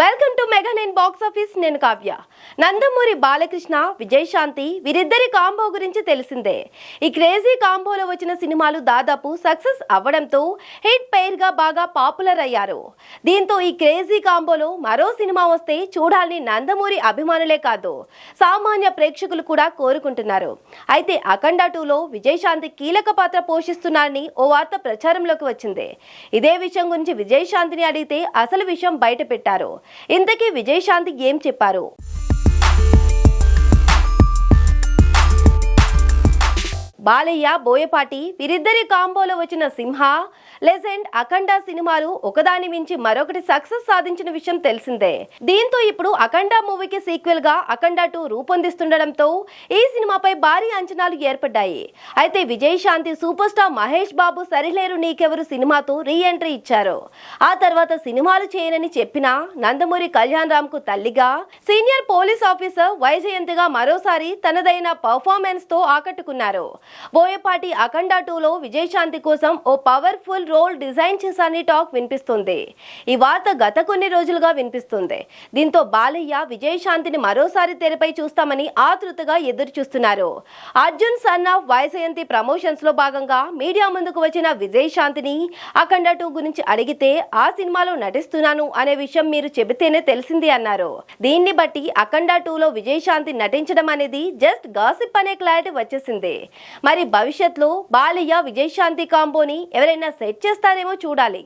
Welcome to mega nine box office నేను కావ్య. నందమూరి బాలకృష్ణ విజయశాంతి వీరిద్దరి combo గురించి తెలిసిందే. ఈ క్రేజీ కాంబోలో వచ్చిన సినిమాలు దాదాపు సక్సెస్ అవ్వడంతో హిట్ పెయిర్గా బాగా పాపులర్ అయ్యారు. దీంతో ఈ క్రేజీ కాంబోలో మరో సినిమా వస్తే చూడాలని నందమూరి అభిమానులే కాదు సామాన్య ప్రేక్షకులు కూడా కోరుకుంటున్నారు. అయితే అఖండ టూలో విజయశాంతి కీలక పాత్ర పోషిస్తున్నారని ఓ వార్త ప్రచారంలోకి వచ్చింది. ఇదే విషయం గురించి విజయశాంతిని అడిగితే అసలు విషయం బయట పెట్టారు ఇంతకీ విజయశాంతి ఏం చెప్పారు? బాలయ్య బోయపాటి వీరిద్దరి కాంబోలో వచ్చిన సింహ లెజెండ్ అఖండ సినిమాలు ఒకదాని మించి మరొకటి సక్సెస్ సాధించిన విషయం తెలిసిందే. దీంతో ఇప్పుడు అఖండ మూవీకి సీక్వెల్గా అఖండ టూ రూపొందిస్తుండడంతో ఈ సినిమాపై భారీ అంచనాలు ఏర్పడ్డాయి. అయితే విజయశాంతి సూపర్ స్టార్ మహేష్ బాబు సరిలేరు నీకెవరు సినిమాతో రీ ఎంట్రీ ఇచ్చారు. ఆ తర్వాత సినిమాలు చేయనని చెప్పిన నందమూరి కళ్యాణ్ రామ్కు తల్లిగా సీనియర్ పోలీస్ ఆఫీసర్ వైజయంతిగా మరోసారి తనదైన పర్ఫార్మెన్స్తో ఆకట్టుకున్నారు. బోయపాటి అఖండ టూలో విజయశాంతి కోసం ఓ పవర్ఫుల్ రోల్ డిజైన్ చేశారని టాక్ వినిపిస్తుంది. ఈ వార్త గత కొన్ని రోజులుగా వినిపిస్తుంది. దీంతో బాలయ్య విజయశాంతిని మరోసారి తెరపై చూస్తామని ఆతృతగా ఎదురు చూస్తున్నారు అర్జున్ సన్ ఆఫ్ వైజయంతి ప్రమోషన్స్లో భాగంగా మీడియా ముందుకు వచ్చిన విజయశాంతిని అఖండ టూ గురించి అడిగితే ఆ సినిమాలో నటిస్తున్నాను అనే విషయం మీరు చెబితేనే తెలిసింది అన్నారు. దీన్ని బట్టి అఖండ టూలో విజయశాంతి నటించడం అనేది జస్ట్ గాసిప్ అనే క్లారిటీ వచ్చేసింది. మరి భవిష్యత్తులో బాలయ్య విజయశాంతి కాంబోని ఎవరైనా సెట్ చేస్తారేమో చూడాలి.